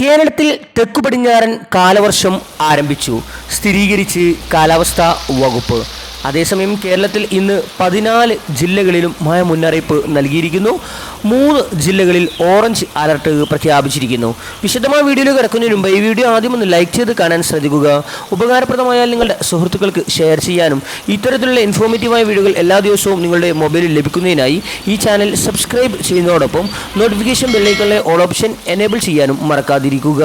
കേരളത്തിൽ തെക്കു പടിഞ്ഞാറൻ കാലവർഷം ആരംഭിച്ചു. സ്ഥിരീകരിച്ച് കാലാവസ്ഥാ വകുപ്പ് അതേസമയം കേരളത്തിൽ ഇന്ന് പതിനാല് ജില്ലകളിലും മഴ മുന്നറിയിപ്പ് നൽകിയിരിക്കുന്നു. മൂന്ന് ജില്ലകളിൽ ഓറഞ്ച് അലർട്ട് പ്രഖ്യാപിച്ചിരിക്കുന്നു. വിശദമായ വീഡിയോയിൽ കിടക്കുന്നതിന് മുമ്പ് ഈ വീഡിയോ ആദ്യം ഒന്ന് ലൈക്ക് ചെയ്ത് കാണാൻ ശ്രദ്ധിക്കുക. ഉപകാരപ്രദമായാൽ നിങ്ങളുടെ സുഹൃത്തുക്കൾക്ക് ഷെയർ ചെയ്യാനും ഇത്തരത്തിലുള്ള ഇൻഫോർമേറ്റീവായ വീഡിയോകൾ എല്ലാ ദിവസവും നിങ്ങളുടെ മൊബൈലിൽ ലഭിക്കുന്നതിനായി ഈ ചാനൽ സബ്സ്ക്രൈബ് ചെയ്യുന്നതോടൊപ്പം നോട്ടിഫിക്കേഷൻ ബെല്ലൈക്കണിലെ ഓൾ ഓപ്ഷൻ എനേബിൾ ചെയ്യാനും മറക്കാതിരിക്കുക.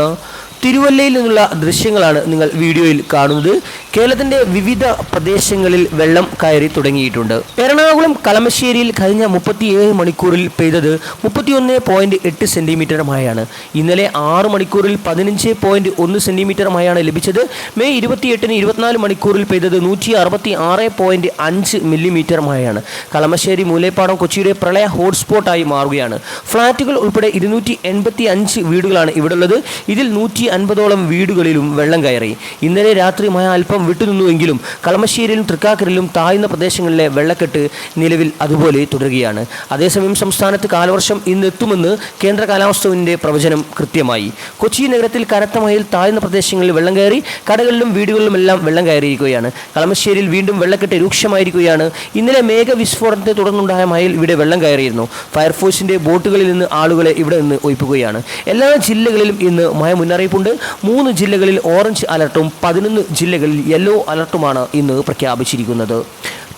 തിരുവല്ലയിൽ നിന്നുള്ള ദൃശ്യങ്ങളാണ് നിങ്ങൾ വീഡിയോയിൽ കാണുന്നത്. കേരളത്തിന്റെ വിവിധ പ്രദേശങ്ങളിൽ വെള്ളം കയറി തുടങ്ങിയിട്ടുണ്ട്. എറണാകുളം കളമശ്ശേരിയിൽ കഴിഞ്ഞ മുപ്പത്തിയേഴ് മണിക്കൂറിൽ പെയ്തത് മുപ്പത്തിയൊന്ന് പോയിന്റ് എട്ട് സെന്റിമീറ്റർ മഴയാണ്. ഇന്നലെ ആറ് മണിക്കൂറിൽ പതിനഞ്ച് പോയിന്റ് ഒന്ന് സെന്റിമീറ്റർ മഴയാണ് ലഭിച്ചത്. മെയ് ഇരുപത്തിയെട്ടിന് ഇരുപത്തിനാല് മണിക്കൂറിൽ പെയ്തത് നൂറ്റി അറുപത്തി ആറ് പോയിന്റ് അഞ്ച് മില്ലിമീറ്റർ മഴയാണ്. കളമശ്ശേരി മൂലേപ്പാടം കൊച്ചിയുടെ പ്രളയ ഹോട്ട്സ്പോട്ടായി മാറുകയാണ്. ഫ്ളാറ്റുകൾ ഉൾപ്പെടെ ഇരുന്നൂറ്റി എൺപത്തി അഞ്ച് വീടുകളാണ് ഇവിടെ ഉള്ളത് ഇതിൽ നൂറ്റി അൻപതോളം വീടുകളിലും വെള്ളം കയറി. ഇന്നലെ രാത്രി മഴ അല്പം വിട്ടുനിന്നുവെങ്കിലും കളമശ്ശേരിയിലും തൃക്കാക്കരയിലും താഴ്ന്ന പ്രദേശങ്ങളിലെ വെള്ളക്കെട്ട് നിലവിൽ അതുപോലെ തുടരുകയാണ്. അതേസമയം സംസ്ഥാനത്ത് കാലവർഷം ഇന്ന് എത്തുമെന്ന് കേന്ദ്ര കാലാവസ്ഥവിന്റെ പ്രവചനം കൃത്യമായി. കൊച്ചി നഗരത്തിൽ കനത്ത മഴയിൽ താഴ്ന്ന പ്രദേശങ്ങളിൽ വെള്ളം കയറി കടകളിലും വീടുകളിലുമെല്ലാം വെള്ളം കയറിയിരിക്കുകയാണ്. കളമശ്ശേരിയിൽ വീണ്ടും വെള്ളക്കെട്ട് രൂക്ഷമായിരിക്കുകയാണ്. ഇന്നലെ മേഘവിസ്ഫോടനത്തെ തുടർന്നുണ്ടായ മഴയിൽ ഇവിടെ വെള്ളം കയറിയിരുന്നു. ഫയർഫോഴ്സിന്റെ ബോട്ടുകളിൽ നിന്ന് ആളുകളെ ഇവിടെ നിന്ന് ഒഴിപ്പിക്കുകയാണ്. എല്ലാ ജില്ലകളിലും ഇന്ന് മഴ മുന്നറിയിപ്പുണ്ട്. മൂന്ന് ജില്ലകളിൽ ഓറഞ്ച് അലർട്ടും പതിനൊന്ന് ജില്ലകളിൽ യെല്ലോ അലർട്ടുമാണ് ഇന്ന് പ്രഖ്യാപിച്ചിരിക്കുന്നത്.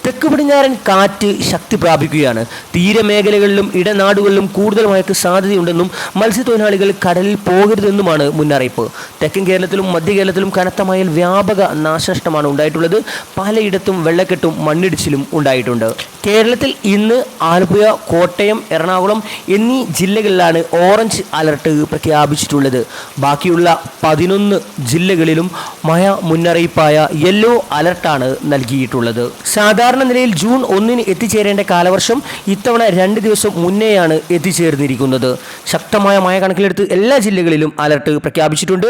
തെക്ക് പടിഞ്ഞാറൻ കാറ്റ് ശക്തി പ്രാപിക്കുകയാണ്. തീരമേഖലകളിലും ഇടനാടുകളിലും കൂടുതൽ മഴയ്ക്ക് സാധ്യതയുണ്ടെന്നും മത്സ്യത്തൊഴിലാളികൾ കടലിൽ പോകരുതെന്നുമാണ് മുന്നറിയിപ്പ്. തെക്കൻ കേരളത്തിലും മധ്യ കേരളത്തിലും കനത്ത മഴയിൽ വ്യാപക നാശനഷ്ടമാണ് ഉണ്ടായിട്ടുള്ളത്. പലയിടത്തും വെള്ളക്കെട്ടും മണ്ണിടിച്ചിലും ഉണ്ടായിട്ടുണ്ട്. കേരളത്തിൽ ഇന്ന് ആലപ്പുഴ കോട്ടയം എറണാകുളം എന്നീ ജില്ലകളിലാണ് ഓറഞ്ച് അലർട്ട് പ്രഖ്യാപിച്ചിട്ടുള്ളത്. ബാക്കിയുള്ള പതിനൊന്ന് ജില്ലകളിലും മഴ മുന്നറിയിപ്പായ യെല്ലോ അലർട്ടാണ് നൽകിയിട്ടുള്ളത്. സാധാരണ നിലയിൽ ജൂൺ ഒന്നിന് എത്തിച്ചേരേണ്ട കാലവർഷം ഇത്തവണ രണ്ട് ദിവസം മുന്നേയാണ് എത്തിച്ചേർന്നിരിക്കുന്നത്. ശക്തമായ മഴ കണക്കിലെടുത്ത് എല്ലാ ജില്ലകളിലും അലർട്ട് പ്രഖ്യാപിച്ചിട്ടുണ്ട്.